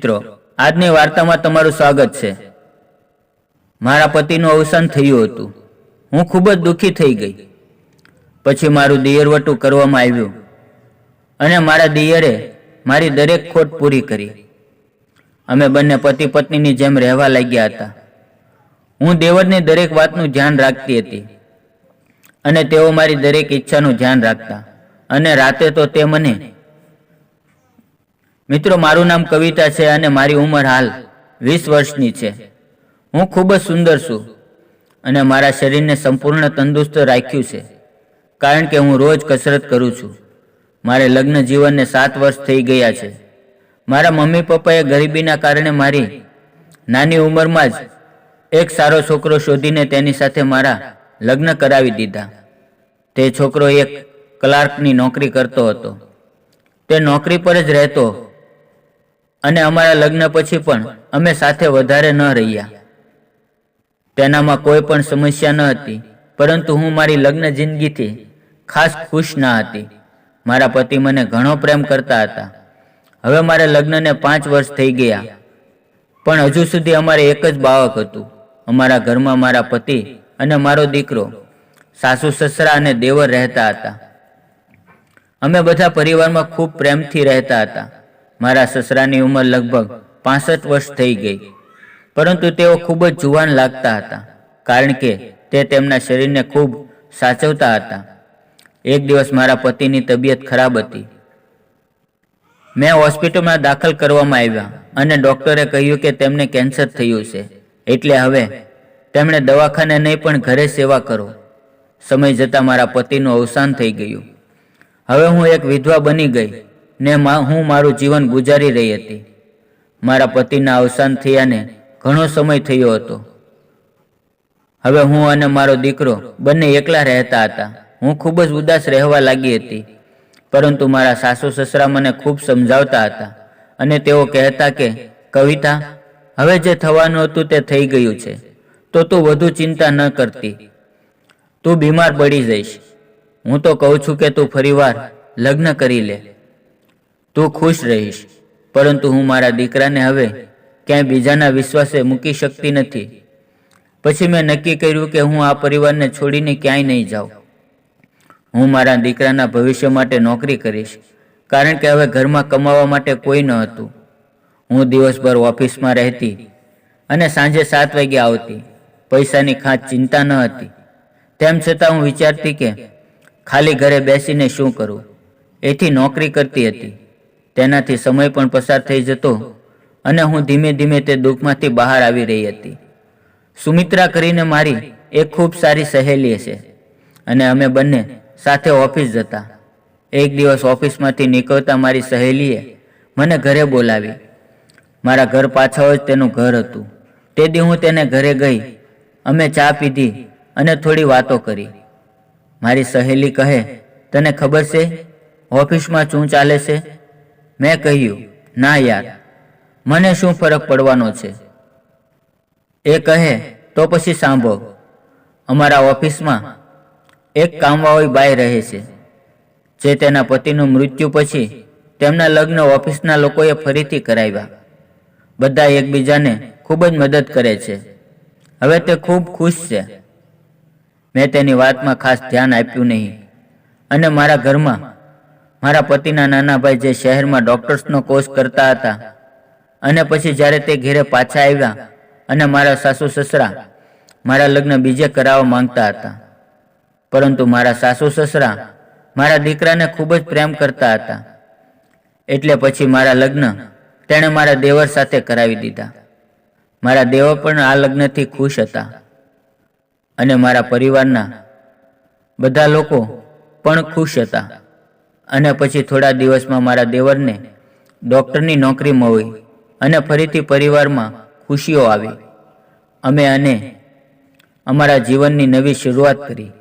મિત્રો, આજની વાર્તામાં તમારું સ્વાગત છે. મારા પતિનું અવસાન થયું હતું. હું ખૂબ જ દુઃખી થઈ ગઈ. પછી મારું દિયરવટું કરવામાં આવ્યું અને મારા દિયરે મારી દરેક ખોટ પૂરી કરી. અમે બંને પતિ પત્નીની જેમ રહેવા લાગ્યા હતા. હું દેવરની દરેક વાતનું ધ્યાન રાખતી હતી અને તેઓ મારી દરેક ઈચ્છાનું ધ્યાન રાખતા અને રાતે તો તે મને મિત્રો, મારું નામ કવિતા છે અને મારી ઉંમર હાલ વીસ વર્ષની છે. હું ખૂબ જ સુંદર છું અને મારા શરીરને સંપૂર્ણ તંદુરસ્ત રાખ્યું છે. કારણ કે હું રોજ કસરત કરું છું. મારે લગ્ન જીવનને સાત વર્ષ થઈ ગયા છે. મારા મમ્મી પપ્પાએ ગરીબીના કારણે મારી નાની ઉંમરમાં જ એક સારો છોકરો શોધીને તેની સાથે મારા લગ્ન કરાવી દીધા. તે છોકરો એક ક્લાર્કની નોકરી કરતો હતો. તે નોકરી પર જ રહેતો અને અમારા લગ્ન પછી પણ અમે સાથે વધારે ન રહ્યા. તેનામાં કોઈ પણ સમસ્યા ન હતી, પરંતુ હું મારી લગ્ન જિંદગીથી ખાસ ખુશ ન હતી. મારા પતિ મને ઘણો પ્રેમ કરતા હતા. હવે મારા લગ્નને પાંચ વર્ષ થઈ ગયા. પણ હજુ સુધી અમારે એક જ બાળક હતું. અમારા ઘરમાં મારા પતિ અને મારો દીકરો, સાસુ, સસરા અને દેવર રહેતા હતા. અમે બધા પરિવારમાં ખૂબ પ્રેમથી રહેતા હતા. મારા સસરાની ઉંમર લગભગ પાસઠ વર્ષ થઈ ગઈ. પરંતુ તેઓ ખૂબ જ જુવાન લાગતા હતા, કારણ કે તે તેમના શરીરને ખૂબ સાચવતા હતા. એક દિવસ મારા પતિની તબિયત ખરાબ હતી. મેં હોસ્પિટલમાં દાખલ કરવામાં આવ્યા અને ડૉક્ટરે કહ્યું કે તેમને કેન્સર થયું છે, એટલે હવે તેમણે દવાખાને નહીં પણ ઘરે સેવા કરો. સમય જતાં મારા પતિનું અવસાન થઈ ગયું. હવે હું એક વિધવા બની ગઈ. ને હું મારું જીવન ગુજારી રહી હતી. મારા પતિના અવસાન થયાને ઘણો સમય થયો હતો. હવે હું અને મારો દીકરો બંને એકલા રહેતા હતા. હું ખૂબ જ ઉદાસ રહેવા લાગી હતી. પરંતુ મારા સાસુ સસરા મને ખૂબ સમજાવતા હતા અને તેઓ કહેતા કે, કવિતા, હવે જે થવાનું હતું તે થઈ ગયું છે. તો તું વધુ ચિંતા ન કરતી. તું બીમાર પડી જઈશ. હું તો કહું છું કે તું ફરીવાર લગ્ન કરી લે. તું ખુશ રહીશ. પરંતુ હું મારા દીકરાને હવે ક્યાંય બીજાના વિશ્વાસે મૂકી શકતી નથી. પછી મેં નક્કી કર્યું કે હું આ પરિવારને છોડીને ક્યાંય નહીં જાઉં. હું મારા દીકરાના ભવિષ્ય માટે નોકરી કરીશ, કારણ કે હવે ઘરમાં કમાવા માટે કોઈ ન હતું. હું દિવસભર ઓફિસમાં રહેતી અને સાંજે સાત વાગે આવતી. પૈસાની ખાસ ચિંતા ન હતી. તેમ છતાં હું વિચારતી કે ખાલી ઘરે બેસીને શું કરું? એથી નોકરી કરતી હતી. તેનાથી સમય પણ પસાર થઈ જતો અને હું ધીમે ધીમે તે દુઃખમાંથી બહાર આવી રહી હતી. સુમિત્રા કરીને મારી એક ખૂબ સારી સહેલી છે અને અમે બંને સાથે ઓફિસ જતા. એક દિવસ ઓફિસમાંથી નીકળતા મારી સહેલીએ મને ઘરે બોલાવી. મારા ઘર પાછળ જ તેનું ઘર હતું. તે દી હું તેને ઘરે ગઈ. અમે ચા પીધી અને થોડી વાતો કરી. મારી સહેલી કહે, તને ખબર છે ઓફિસમાં શું ચાલે છે? મેં કહ્યું, ના યાર, મને શું ફરક પડવાનો છે? એ કહે, તો પછી સાંભળો. અમારા ઓફિસમાં એક કામવાળી બાઈ રહે છે, જે તેના પતિનું મૃત્યુ પછી તેમના લગ્ન ઓફિસના લોકોએ ફરીથી કરાવ્યા. બધા એકબીજાને ખૂબ જ મદદ કરે છે. હવે તે ખૂબ ખુશ છે. મેં તેની વાતમાં ખાસ ધ્યાન આપ્યું નહીં. અને મારા ઘરમાં મારા પતિના નાના ભાઈ જે શહેરમાં ડોક્ટર્સનો કોર્સ કરતા હતા. અને પછી જ્યારે તે ઘેરે પાછા આવ્યા અને મારા સાસુ સસરા મારા લગ્ન બીજે કરાવવા માંગતા હતા. પરંતુ મારા સાસુ સસરા મારા દીકરાને ખૂબ જ પ્રેમ કરતા હતા. એટલે પછી મારા લગ્ન તેણે મારા દેવર સાથે કરાવી દીધા. મારા દેવર પણ આ લગ્નથી ખુશ હતા. અને મારા પરિવારના બધા લોકો પણ ખુશ હતા. અને પછી થોડા દિવસમાં મારા દેવરને ડૉક્ટરની નોકરી મળી અને ફરીથી પરિવારમાં ખુશીઓ આવી. અમે અને અમારા જીવનની નવી શરૂઆત કરી.